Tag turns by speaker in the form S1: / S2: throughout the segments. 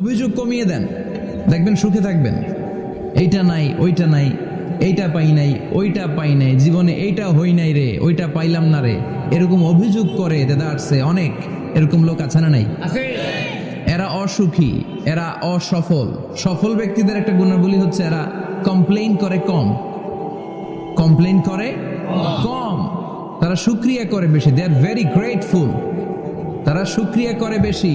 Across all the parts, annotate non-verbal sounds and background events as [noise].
S1: অভিযোগ কমিয়ে দেন। দেখবেন সুখে থাকবেন। এইটা নাই ওইটা নাই এইটা পাই নাই ওইটা পাই নাই জীবনে এইটা হই নাই রে ওইটা পাইলাম না রে। এরকম অভিযোগ করে দেদারসে অনেক এরকম লোক আছে না নাই? এরা অসুখী এরা অসফল। সফল ব্যক্তিদের একটা গুণাবলী হচ্ছে এরা কমপ্লেন করে কম। কমপ্লেন করে কম। তারা সুক্রিয়া করে বেশি দে আর ভেরি গ্রেটফুল তারা সুক্রিয়া করে বেশি।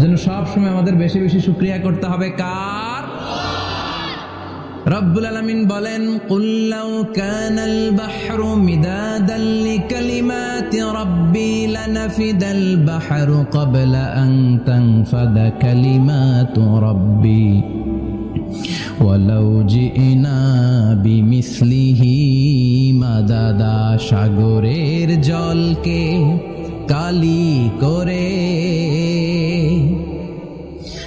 S1: এজন্য সব সময় আমাদের বেশি বেশি শুক্রিয়া করতে হবে, কার? রব্বুল আলামিন বলেন, কুল লাউ কানাল বাহরু মিদাদান লিকালিমাতি রাব্বি লানাফিদাল বাহরু ক্বাবলা আন তানফাদা কালিমাতু রাব্বি ওয়ালাউ জিনা বিমিসলিহি মাদাদা সাগরের জলকে কালি করে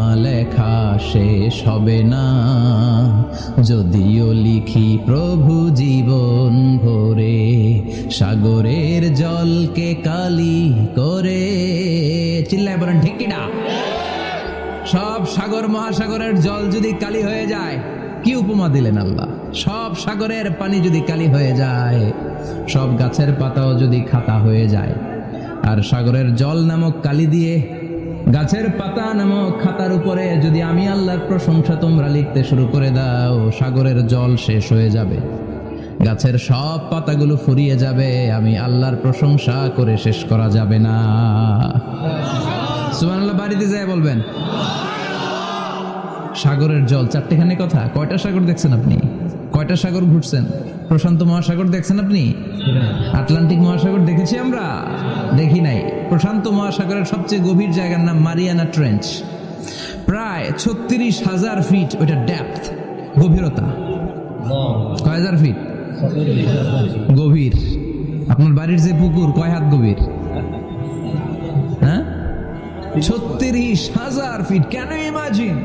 S1: মহিমা লেখা শেষ হবে না। যদিও লিখি প্রভু জীবন ভরে, সাগরের জলকে কালি করে। চিল্লায় বলেন, ঠিক কিনা সব সাগর মহাসাগরের জল যদি কালি হয়ে যায়, কি উপমা দিলেন আল্লাহ? সব সাগরের পানি যদি কালি হয়ে যায়, সব গাছের পাতাও যদি খাতা হয়ে যায়, আর সাগরের জল নামক কালি দিয়ে গাছের পাতা নামক খাতার উপরে যদি আমি আল্লাহর প্রশংসা তোমরা লিখতে শুরু করে দাও, সাগরের জল শেষ হয়ে যাবে। গাছের সব পাতাগুলো ফুরিয়ে যাবে, আমি আল্লাহর প্রশংসা করে শেষ করা যাবে না। সুবহানাল্লাহ, বাড়িতে যায় বলবেন। সাগরের জল। চারটেখানে কথা। কয়টা সাগর দেখছেন আপনি? কয়টা সাগর ঘুরছেন? প্রশান্ত মহাসাগর দেখছেন আপনি? আটলান্টিক মহাসাগর দেখেছি আমরা? দেখি নাই। প্রশান্ত মহাসাগরের সবচেয়ে গভীর জায়গার নাম মারিয়ানা ট্রেঞ্চ। প্রায় ছত্রিশ হাজার ফিট ওইটা ডেপথ গভীরতা। কয় হাজার ফিট? গভীর। আপনার বাড়ির যে পুকুর, কয় হাত গভীর? হ্যাঁ? ছত্রিশ হাজার ফিট। কেন ইমাজিন?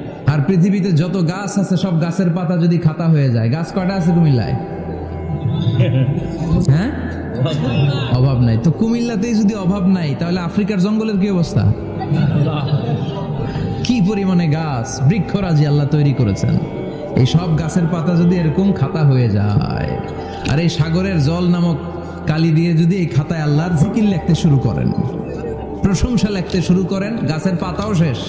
S1: আর পৃথিবীতে যত গাছ আছে সব গাছের পাতা যদি খাতা হয়ে যায় গাছ কটা আছে কুমিল্লায়? [laughs] হ্যাঁ? অভাব নাই। তো কুমিল্লাতেই যদি অভাব নাই তাহলে আফ্রিকার জঙ্গলের কি অবস্থা? কি পরিমাণে গাছ? বৃক্ষরাজি আল্লাহ তৈরি করেছেন। এই সব গাছের পাতা যদি এরকম খাতা হয়ে যায় আর এই সাগরের জল নামক কালি দিয়ে যদি এই খাতায় আল্লাহর জিকির লিখতে শুরু করেন প্রশংসা লিখতে শুরু করেন গাছের পাতাও শেষ।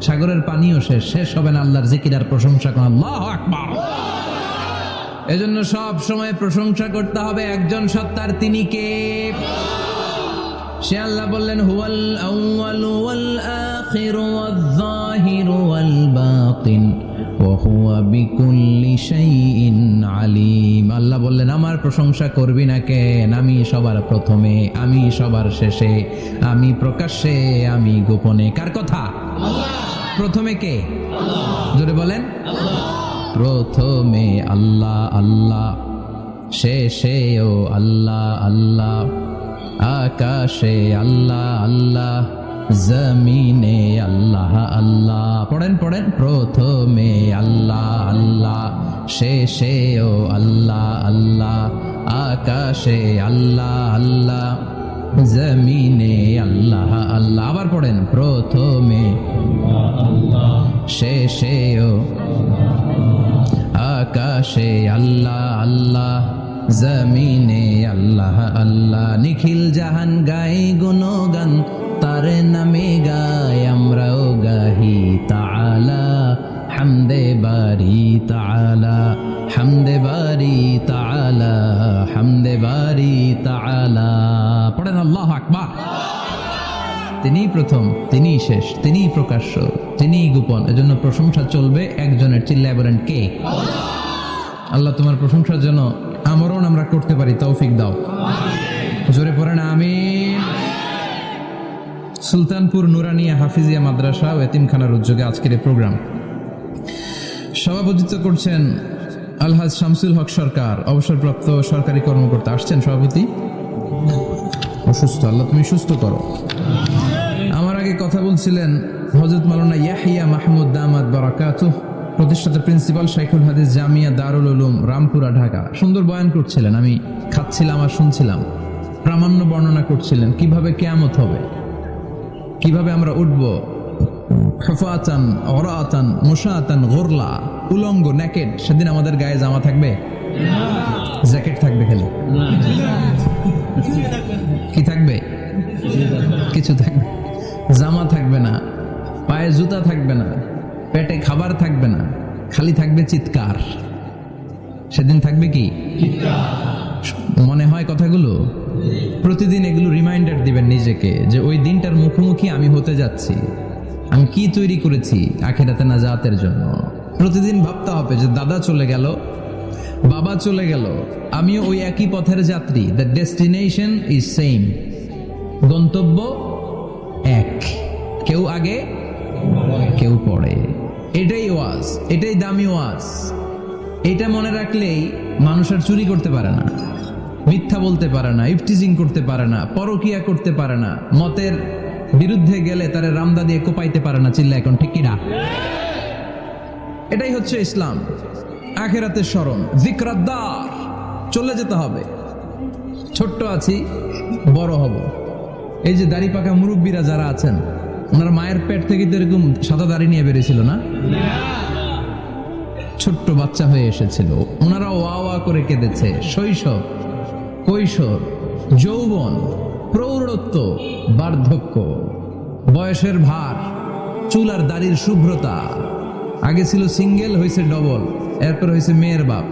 S1: সাগরের পানিও শেষ শেষ হবে না আল্লাহর জিকির আর প্রশংসা করেন আল্লাহ আকবার। এজন্য সব সময় প্রশংসা করতে হবে একজন সত্তার তিনি কে? সে আল্লাহ বললেন, হুয়াল আউয়াল ওয়াল আখির ওয়াল যাহির ওয়াল বাতিন, ওয়া বিকুল্লি শাইইন আলিম। আল্লাহ বললেন, আমার প্রশংসা করবি না কেন? আমি সবার প্রথমে, আমি সবার শেষে, আমি প্রকাশ্যে, আমি গোপনে। কার কথা? প্রথমে কে? জোরে বলেন। প্রথমে আল্লাহ আল্লাহ। শেষে ও আল্লাহ আল্লাহ। আকাশে আল্লাহ আল্লাহ। জমিনে আল্লাহ আল্লাহ। পড়েন পড়েন। প্রথমে আল্লাহ আল্লাহ। শেষে ও আল্লাহ আল্লাহ। আকাশে আল্লাহ আল্লাহ। জমিনে আল্লাহ আল্লাহ। আবার পড়েন, প্রথমে। শেষেও আকাশে আল্লাহ আল্লাহ। জমিনে আল্লাহ আল্লাহ। নিখিল জাহান গাই গুণগান, তার নামে গাই আমরাও গাহি তাআলা। হামদে বারি তাআলা। হামদে বারি তাআলা হামদে বারি তাআলা। পড়েন আল্লাহ আকবার। তিনি প্রথম, তিনি শেষ, তিনি প্রকাশ্য, তিনি গোপন। এজন্য প্রশংসা চলবে একজনের চিল্লায় বলেন কে? আল্লাহ তোমার প্রশংসার জন্য আমরণ আমরা করতে পারি, তৌফিক দাও। জোরে পড়েন, আমিন। সুলতানপুর নুরানিয়া হাফিজিয়া মাদ্রাসা ও এতিমখানার উদ্যোগে আজকের এই প্রোগ্রাম। সভাপতিত্ব করছেন আলহাজ শামসুল হক সরকার, অবসরপ্রাপ্ত সরকারি কর্মকর্তা। আসছেন সভাপতি? অসুস্থ, আল্লাহ তুমি সুস্থ করো। আমার আগে কথা বলছিলেন হজরত মালানা ইয়াহিয়া মাহমুদ দামাদ বারাকাতু প্রতিষ্ঠাতা প্রিন্সিপাল শাইখুল হাদিস জামিয়া দারুল উলুম, রামপুরা, ঢাকা। সুন্দর বয়ান করছিলেন, আমি খাচ্ছিলাম আর শুনছিলাম। প্রামাণ্য বর্ণনা করছিলেন, কীভাবে কেয়ামত হবে? কীভাবে আমরা উঠব? খফাতান অরাতান মুসাতান গোরলা, উলঙ্গ, নেকেট। সেদিন আমাদের গায়ে জামা থাকবে? জ্যাকেট থাকবে খালি। কি থাকবে? কিছু থাকবে। জামা থাকবে না। পায়ে জুতা থাকবে না। পেটে খাবার থাকবে না। খালি থাকবে চিৎকার। সেদিন থাকবে কি? মনে হয় কথাগুলো? প্রতিদিন এগুলো রিমাইন্ডার দিবেন নিজেকে যে ওই দিনটার মুখোমুখি আমি হতে যাচ্ছি। আমি কি তৈরি করেছি আখেরাতে না জাতের জন্য? প্রতিদিন ভাবতে হবে যে দাদা চলে গেল, বাবা চলে গেল। আমিও ওই একই পথের যাত্রী। দ্য ডেস্টিনেশন ইজ সেম গন্তব্য এক। কেউ আগে, কেউ পড়ে এটাই ওয়াজ, এটাই দামি ওয়াজ। এটা মনে রাখলেই মানুষ আর চুরি করতে পারে না, মিথ্যা বলতে পারে না, ইফটিজিং করতে পারে না, পরকিয়া করতে পারে না। মতের বিরুদ্ধে গেলে তারে রামদা দিয়ে কোপাইতে পারে না চিল্লা এখন, ঠিক কিনা? এটাই হচ্ছে ইসলাম। আখেরাতের স্মরণ জিক্রাদ্দার চলে যেতে হবে। ছোট্ট আছি, বড় হব। এই যে দাড়ি পাকা মুরব্বীরা যারা আছেন, ওনার মায়ের পেট থেকে তো এরকম সাদা দাড়ি নিয়ে বেরিয়েছিল না? ছোট্ট বাচ্চা হয়ে এসেছিল। ওনারা ওয়া ওয়া করে কেঁদেছে। শৈশব, কৈশোর, যৌবন প্রৌঢ়ত্ব বার্ধক্য বয়সের ভার চুল আর দাড়ির শুভ্রতা। আগে ছিল সিঙ্গেল হয়েছে ডবল এরপর হয়েছে মেয়ের বাপ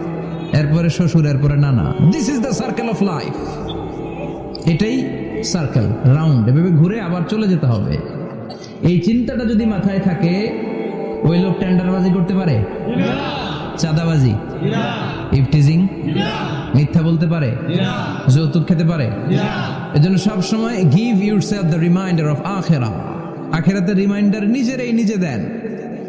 S1: এরপরে শ্বশুর এরপরে নানা। This is the circle of life এটাই সার্কেল রাউন্ড এভাবে ঘুরে আবার চলে যেতে হবে। এই চিন্তাটা যদি মাথায় থাকে ওই লোক টেন্ডারবাজি করতে পারে? চাঁদাবাজি? ইফটিজিং মিথ্যা বলতে পারে? যৌতুক খেতে পারে? এজন্য সব সময় give yourself the reminder of আখেরা। আখেরাতে রিমাইন্ডার নিজেরাই নিজে দেন।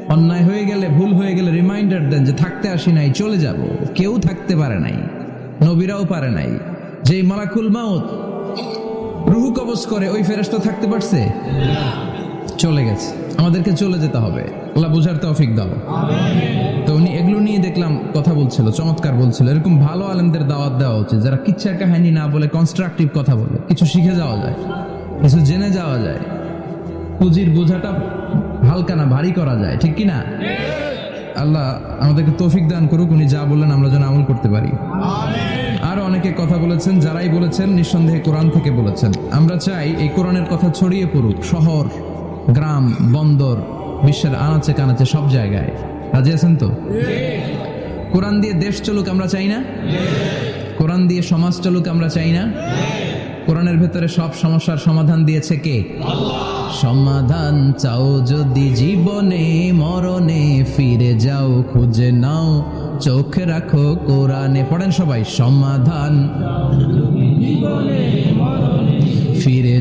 S1: অন্যায় হয়ে গেলে, ভুল হয়ে গেলে রিমাইন্ডার দেন যে থাকতে আসি নাই, চলে যাব। কেউ থাকতে পারে নাই, নবীরাও পারে নাই। যেই মালাকুল মাউত রুহু কবজ করে, ওই ফেরেশতা থাকতে পারছে? চলে গেছে। আমাদেরকে চলে যেতে হবে। আল্লাহ বুঝার তৌফিক দাও। এগুলো নিয়ে দেখলাম, কথা বলছিল, চমৎকার বলছিল। এরকম ভালো আলেমদের দাওয়াত দেওয়া উচিত, যারা কিচ্ছার কাহিনী না বলে কনস্ট্রাকটিভ কথা বলে। কিছু শিখে যাওয়া যায়, কিছু জেনে যাওয়া যায়। পুঁজির বোঝাটা হালকা না, ভারী করা যায়, ঠিক কি না আল্লাহ আমাদেরকে তৌফিক দান করুক, উনি যা বললেন আমরা যেন আমল করতে পারি। আরও অনেকে কথা বলেছেন, যারাই বলেছেন, নিঃসন্দেহে কোরআন থেকে বলেছেন। আমরা চাই এই কোরআনের কথা ছড়িয়ে পড়ুক, শহর, গ্রাম, বন্দর, বিশ্বের আনাচে কানাচে সব জায়গায়। রাজি আছেন তো? কোরআন দিয়ে দেশ চলুক আমরা চাই না? কোরআন দিয়ে সমাজ চলুক আমরা চাই না? কোরআনের ভেতরে সব সমস্যার সমাধান দিয়েছে কে? সমাধান চাও যদি জীবনে, মরণে ফিরে যাও, খুঁজে নাও, চোখ রাখো কোরআনে। পড়েন সবাই, সমাধান।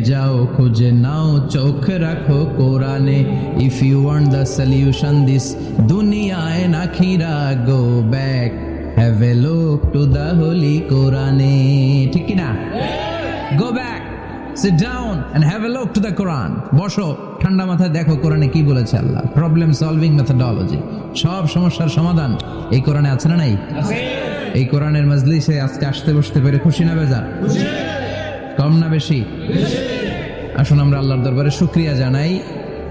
S1: যাও খুঁজে নাও চোখ রাখো কোরআনে। If you want the solution this দুনিয়ায় নাখিরা go back have a look to the holy কোরআনে ঠিক কি না go back sit down and have a look to the Quran বসো ঠান্ডা মাথায় দেখো কোরআনে কি বলেছে আল্লাহ। প্রবলেম সলভিং মেথডোলজি সব সমস্যার সমাধান এই কোরআনে আছে না নাই? এই কোরআনের মজলিসে আজকে আসতে বসতে পেরে খুশি না বেজা কম না বেশি? আসুন আমরা আল্লাহর দরবারে শুক্রিয়া জানাই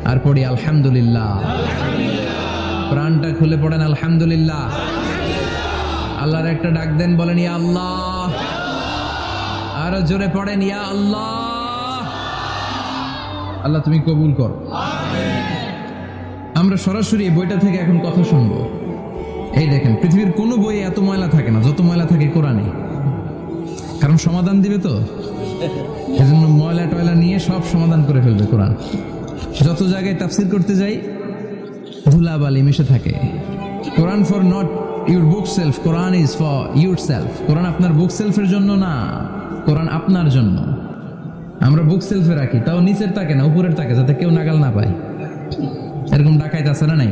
S1: আর পড়ি আলহামদুলিল্লাহ। প্রাণটা খুলে পড়েন আলহামদুলিল্লাহ। আল্লাহর একটা ডাক দেন, বলেন, ইয়া আল্লাহ। আরও জোরে পড়েন, ইয়া আল্লাহ। আল্লাহ, তুমি কবুল করো। আমরা সরাসরি বইটা থেকে এখন কথা শুনব। এই দেখেন, পৃথিবীর কোনো বইয়ে এত ময়লা থাকে না, যত ময়লা থাকে কোরআনে। কারণ সমাধান দিবে তো? এজন্য ময়লা টয়লা নিয়ে সব সমাধান করে ফেলবে কোরআন। যত জায়গায় তাফসির করতে যাই, ধুলাবালি মিশে থাকে। Quran for not your bookshelf, Quran is for yourself. কোরআন আপনার বুক সেলফের জন্য না, কোরআন আপনার জন্য। আমরা বুক সেলফে রাখি, তাও নিচের তাকে না, উপরের তাকে, যাতে কেউ নাগাল না পায়। এরকম ডাকাইতে আছে না নাই?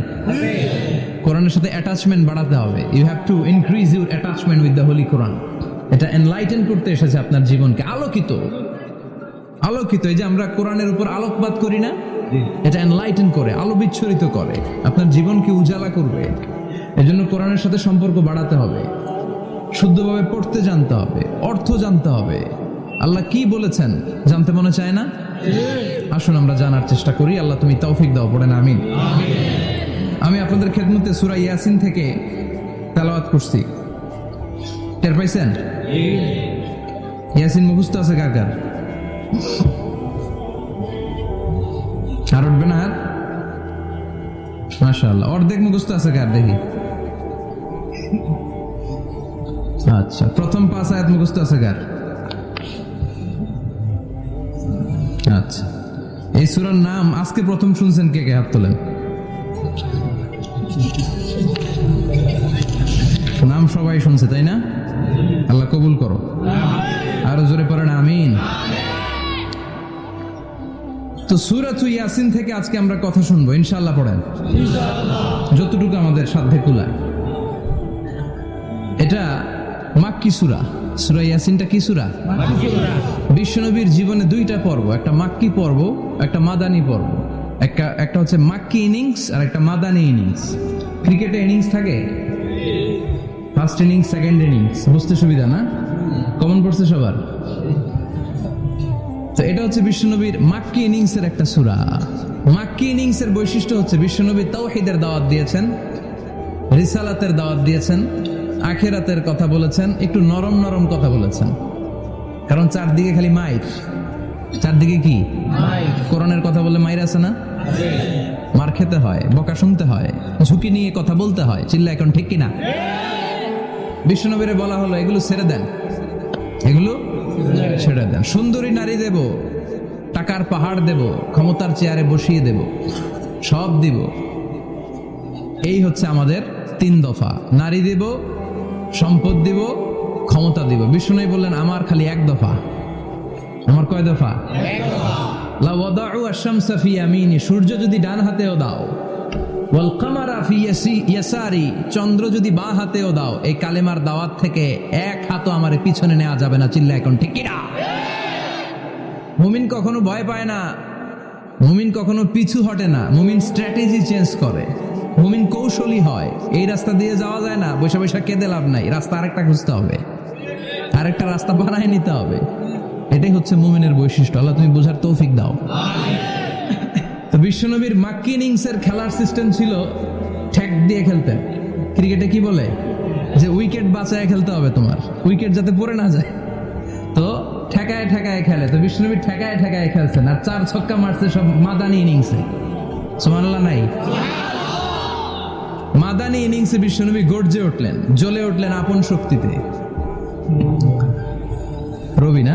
S1: কোরআনের সাথে অ্যাটাচমেন্ট বাড়াতে হবে। You have to increase your attachment with the holy Quran এটা এনলাইটেন করতে এসেছে আপনার জীবনকে। আলোকিত। আলোকিত এই যে আমরা কোরআনের উপর আলোকপাত করি না এটা এনলাইটেন করে আলো বিচ্ছরিত করে। আপনার জীবনকে উজালা করবে। এজন্য কোরআনের সাথে সম্পর্ক বাড়াতে হবে। শুদ্ধভাবে পড়তে জানতে হবে অর্থ জানতে হবে। আল্লাহ কি বলেছেন জানতে মনে চায় না? আসুন আমরা জানার চেষ্টা করি। আল্লাহ তুমি তৌফিক দাও পড়েন আমিন। আমি আপনাদের খেদমতে সুরা ইয়াসিন থেকে তেলাওয়াত করছি। টের পাইছেন ইয়াসিন মুখস্থ আছে কার কার আর উঠবে না হাত মাশাআল্লাহ অর্ধেক মুখস্থ আছে কার দেখি আচ্ছা প্রথম পাঁচ আয়াত মুখস্থ আছে কার আচ্ছা এই সুরার নাম আজকে প্রথম শুনছেন কে কে হাত তোলেন নাম সবাই শুনছে তাই না আল্লাহ কবুল করো। আরও জোরে পড়েন আমিন। তো সুরাত ইয়াসিন থেকে আজকে আমরা কথা শুনব ইনশাল্লাহ পড়েন। যতটুকু আমাদের সাধ্যে কুলায়। এটা মাক্কি সুরা। সুরা ইয়াসিনটা কি সুরা? বিশ্বনবীর জীবনে দুইটা পর্ব, একটা মাক্কি পর্ব, একটা মাদানি পর্ব। একটা একটা হচ্ছে মাক্কি ইনিংস আর একটা মাদানি ইনিংস। ক্রিকেটে ইনিংস থাকে? ফার্স্ট ইনিংস সেকেন্ড ইনিংস বুঝতে সুবিধা না? কমন পড়ছে সবার? তো এটা হচ্ছে বিশ্বনবীর মাক্কি ইনিংস এর একটা সুরা। মাক্কি ইনিংস এর বৈশিষ্ট্য হচ্ছে বিশ্বনবী তাওহিদের দাওয়াত দিয়েছেন, রিসালাতের দাওয়াত দিয়েছেন, আখেরাতের কথা বলেছেন, একটু নরম নরম কথা বলেছেন। কারণ চারদিকে খালি মাইর চারদিকে কি? কোরআনের কথা বলে মাইর আছে না? মার খেতে হয়, বকা শুনতে হয়, ঝুঁকি নিয়ে কথা বলতে হয় চিল্লা এখন ঠিক কিনা? বিশ্বনবীরে বলা হলো এগুলো ছেড়ে দেন। এগুলো ছেড়ে দেন। সুন্দরী নারী দেব টাকার পাহাড় দেব ক্ষমতার চেয়ারে বসিয়ে দেব সব দিব। এই হচ্ছে আমাদের তিন দফা। নারী দিব সম্পদ দিব ক্ষমতা দিব। বিষ্ণু বললেন আমার খালি এক দফা। আমার কয় দফা? সূর্য যদি ডান হাতেও দাও চন্দ্র যদি বাঁ হাতেও দাও, এই কালেমার দাওয়াত থেকে এক হাতও আমার পিছনে নেওয়া যাবে না চিল্লা এখন, ঠিক কিনা? মুমিন কখনো ভয় পায় না, মুমিন কখনো পিছু হটে না, মুমিন স্ট্র্যাটেজি চেঞ্জ করে, মুমিন কৌশলী হয়, এই রাস্তা দিয়ে যাওয়া যায় না বৈশা বৈশা কেঁদে লাভ নাই, রাস্তা আরেকটা খুঁজতে হবে, আরেকটা রাস্তা বানায় নিতে হবে, এটাই হচ্ছে মুমিনের বৈশিষ্ট্য, আল্লাহ তুমি বোঝার তৌফিক দাও। তো বিশ্বনবীর মাক্কি ইনিংসের খেলার সিস্টেম ছিল ঠ্যাক দিয়ে খেলতেন ক্রিকেটে কি বলে? যে উইকেট বাঁচায় খেলতে হবে তোমার। উইকেট যাতে পড়ে না যায়। তো ঠেকায় ঠেকায় খেলে। তো বিষ্ণুনবী ঠেকায় ঠেকায় খেলছেন আর চার ছক্কা মারছে সব মাদানি ইনিংসে। সুমানাল্লাহ নাই? মাদানি ইনিংসে বিশ্বনবী গর্জে উঠলেন, জ্বলে উঠলেন আপন শক্তিতে। রবি না?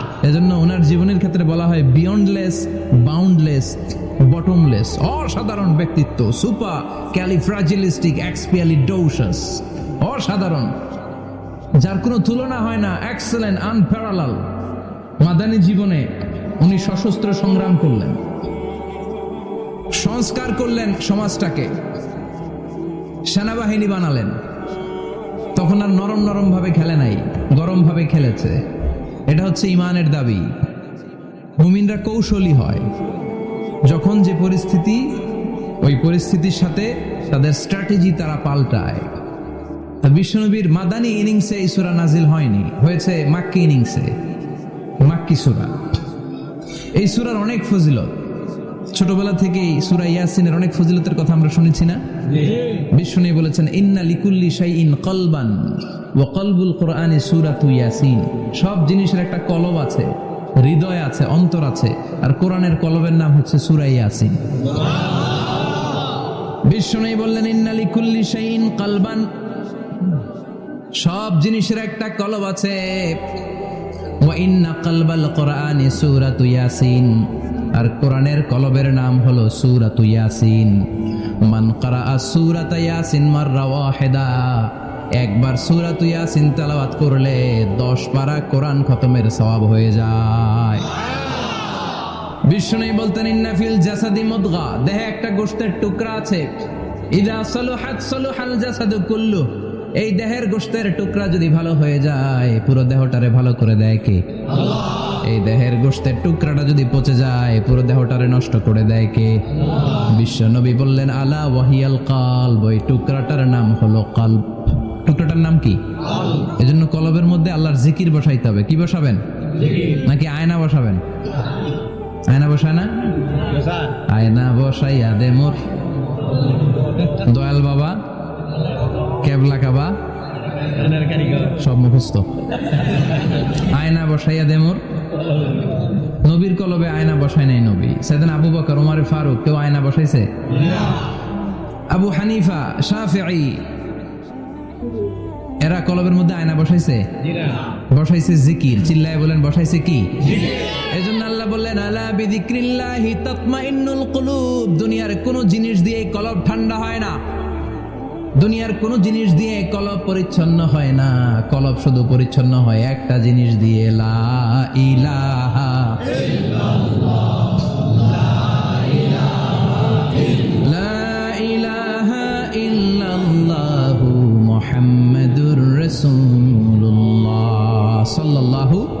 S1: এজন্য ওনার জীবনের ক্ষেত্রে বলা হয় বিয়ন্ডলেস বাউন্ডলেস বটমলেস অসাধারণ ব্যক্তিত্ব সুপার ক্যালিফ্রাজিলিস্টিক এক্সপিয়ালি এক্সপিয়ালিডোসাস অসাধারণ। যার কোনো তুলনা হয় না এক্সেলেন্ট আনপ্যারালাল মাদানী জীবনে উনি সশস্ত্র সংগ্রাম করলেন, সংস্কার করলেন সমাজটাকে, সেনাবাহিনী বানালেন। তখন আর নরম নরম ভাবে খেলে নাই গরম ভাবে খেলেছে। এটা হচ্ছে ইমানের দাবি। মুমিনরা কৌশলী হয়। যখন যে পরিস্থিতি, ওই পরিস্থিতির সাথে তাদের স্ট্র্যাটেজি তারা পাল্টায়। আর বিশ্বনবীর মাদানি ইনিংসে এই সুরা নাজিল হয়নি। হয়েছে মাক্কি ইনিংসে। মাক্কি সুরা। এই সুরার অনেক ফজিলত। ছোটবেলা থেকেই সুরা ইয়াসিনের অনেক ফজিলতের কথা আমরা শুনেছি না? বিষ্ণু বলেছেন ইন্না লিকুল্লি শাইইন কলবান ওয়া কলবুল কোরআনে সুরাতু ইয়াসিন। সব জিনিসের একটা কলব আছে হৃদয় আছে অন্তর আছে আর কোরআনের কলবের নাম হচ্ছে সুরা ইয়াসিন। বিষ্ণু বললেন ইন্না লিকুল্লি শাইইন কলবান। সব জিনিসের একটা কলব আছে ওয়াইন্না কালবাল কোরআনে সূরাতু ইয়াসিন। আর কোরআনের কলবের নাম হলো সূরাতু ইয়াসিন। মান ক্বারাআ সূরাতা ইয়াসিন মাররা ওয়াহিদা। একবার সূরাতু ইয়াসিন তেলাওয়াত করলে 10 পারা কোরআন খতমের সওয়াব হয়ে যায়। বিষ্ণু বলতেন ইন্নাফিল জাসাদি মুদগা। দেহে একটা গোশতের টুকরা আছে। ইদা সালুহাত সালুহাল জাসাদু কুল্লু। এই দেহের গোশতের টুকরা যদি ভালো হয়ে যায়, পুরো দেহটারে ভালো করে দেয় কে? এই দেহের গোশতের টুকরাটা যদি পচে যায়, পুরো দেহটারে নষ্ট করে দেয় কে? বিশ্ব নবী বললেন, আলা ওয়াহিয়াল কাল ওই টুকরাটার নাম হলো কাল টুকরাটার নাম কি? এজন্য কলবের মধ্যে আল্লাহর জিকির বসাইতে হবে। কি বসাবেন? নাকি আয়না বসাবেন? আয়না বসায় না? আয়না বসাইয়া দে মোর। দয়াল বাবা, কেবলা কাবা, সব মুখস্থ। আয়না বসাইয়া দে মোর। নবীর কলবে আয়না বসায় নাই নবী। সেদিন আবু বকর ওমর ফারুক, কেউ আয়না বসাইছে? আবু হানিফা, শাফিঈ, এরা কলবের মধ্যে আয়না বসাইছে? বসাইছে জিকির। চিল্লায় বলেন, বসাইছে কি? এজন্য আল্লাহ বললেন, আলা বিযিক্রিল্লাহি তাতমাইন্নুল কুলুব। দুনিয়ার কোন জিনিস দিয়ে কলব ঠান্ডা হয় না। দুনিয়ার কোনো জিনিস দিয়ে কলব পরিচ্ছন্ন হয় না। কলব শুধু পরিচ্ছন্ন হয় একটা জিনিস দিয়ে। লা ইলাহা মোহাম্মদুর রসুল্লাহ সাল্লাল্লাহু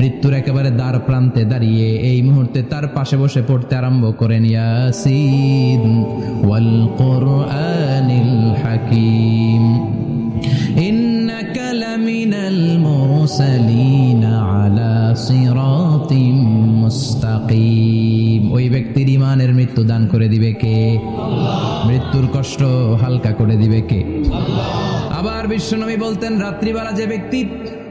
S1: মৃত্যুর একেবারে দ্বার প্রান্তে দাঁড়িয়ে এই মুহূর্তে তার পাশে বসে পড়তে আরম্ভ করেন ইয়াসিন ওয়াল কোরআনিল হাকিম। ইন্নাকা লামিনাল মুরসালিন আলা সিরাতিম মুস্তাকিম। ওই ব্যক্তির ইমানের মৃত্যু দান করে দিবে কে? মৃত্যুর কষ্ট হালকা করে দিবে কে? আবার বিশ্বনবী বলতেন রাত্রিবেলা যে ব্যক্তি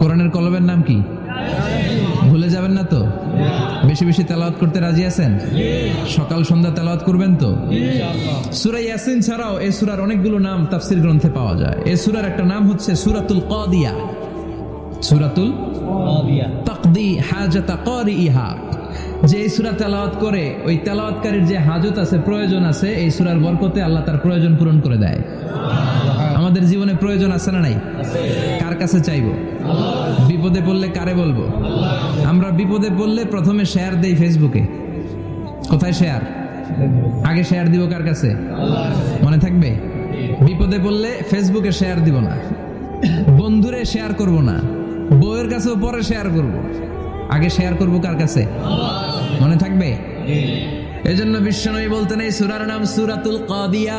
S1: কোরআনের কলবের নাম কি? ভুলে যাবেন না তো? বেশি বেশি তেলাওয়াত করতে রাজি আছেন? সকাল সন্ধ্যা তেলাওয়াত করবেন তো? সুরা ইয়াসিন ছাড়াও এই সুরার অনেকগুলো নাম তাফসির গ্রন্থে পাওয়া যায়। এই সুরার একটা নাম হচ্ছে সুরাতুল কাদিয়া। সুরাতুল তাকদি হাজাতা ইহা যে এই সুরা তেলাওয়াত করে ওই তেলাওয়াতকারীর যে হাজত আছে প্রয়োজন আছে এই সুরার বরকতে আল্লাহ তার প্রয়োজন পূরণ করে দেয়। আমাদের জীবনে প্রয়োজন আছে না নাই? কার কাছে চাইব? বিপদে পড়লে কারে বলব? আমরা বিপদে পড়লে প্রথমে শেয়ার দেই ফেসবুকে কোথায় শেয়ার আগে শেয়ার দিব কার কাছে? মনে থাকবে? বিপদে পড়লে ফেসবুকে শেয়ার দিব না। বন্ধুরে শেয়ার করব না। বউয়ের কাছেও পরে শেয়ার করব। আগে শেয়ার করব কার কাছে? মনে থাকবে? এজন্য বিশ্বনবী বলতেন এই সুরার নাম সুরাতুল কাদিয়া।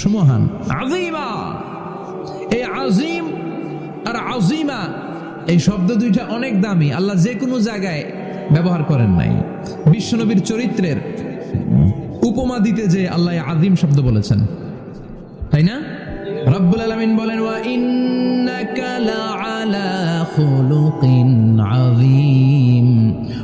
S1: সুমহান। আজিমা এই আজিম আর আজিমা এই শব্দ দুইটা অনেক দামি। আল্লাহ যে কোনো জায়গায় ব্যবহার করেন নাই। বিশ্বনবীর চরিত্রের উপমা দিতে যে আল্লাহ আজিম শব্দ বলেছেন। তাই না? রব্বুল আলামিন বলেন, ওয়া ইন্নাকা লাআলা খুলুকিন আযীম।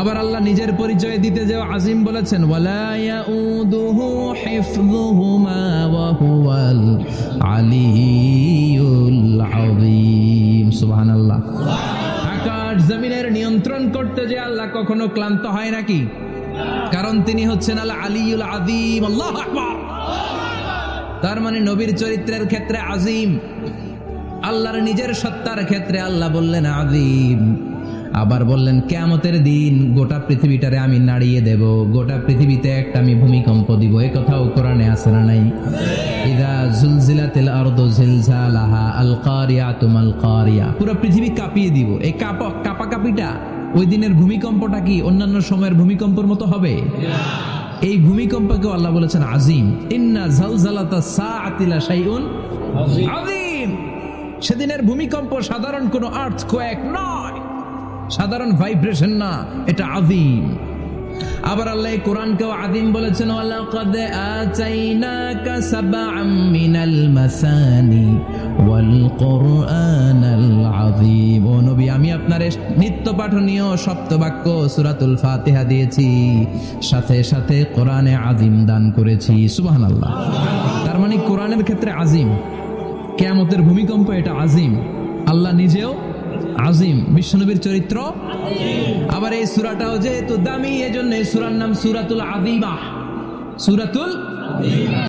S1: আবার আল্লাহ নিজের পরিচয় দিতে যে আজিম বলেছেন সুবহানাল্লাহ। আকাশ জমিনের নিয়ন্ত্রণ করতে যে আল্লাহ কখনো ক্লান্ত হয় নাকি? কারণ তিনি হচ্ছেন আল আলিউল আযীম, আল্লাহু তার মানে নবীর চরিত্রের ক্ষেত্রে আজিম, আল্লাহর নিজের সত্তার ক্ষেত্রে আল্লাহ বললেন আদিম আবার বললেন কেয়ামতের দিন গোটা পৃথিবীটারে আমি নাড়িয়ে দেব। গোটা পৃথিবীতে একটা আমি ভূমিকম্প দিব। এ কথাও কোরআনে আছে না নাই? ইদা জুলজিলাতিল আরদু জিলজালাহা আল কারিয়াতু মাল কারিয়া পুরো পৃথিবী কাঁপিয়ে দিব। এই কাপা কাপা কাপিটা ওই দিনের ভূমিকম্পটা কি অন্যান্য সময়ের ভূমিকম্পের মতো হবে? এই ভূমিকম্পকে আল্লাহ বলেছেন আজিম। ইন্না জালজালাতা সাআতিলা শাইউন আজিম। সেদিনের ভূমিকম্প সাধারণ কোনো আর্থ কোয়েক নয়। সাধারণ ভাইব্রেশন না, এটা আদিম আবার আল্লাহ কোরআনকেও আদিম বলেছেন মাসানি আমি আপনার নিত্য পাঠনীয় সপ্তবাক্য দিয়েছি, সাথে সাথে দান করেছি। তার মানে কেয়ামতের ক্ষেত্রে আজিম কেয়ামতের ভূমিকম্প এটা আজিম আল্লাহ নিজেও আজিম, বিশ্বনবীর চরিত্র? আবার এই সুরাটাও যেহেতু দামি, এজন্য এই সুরার নাম সুরাতুল আদিমা সুরাতুল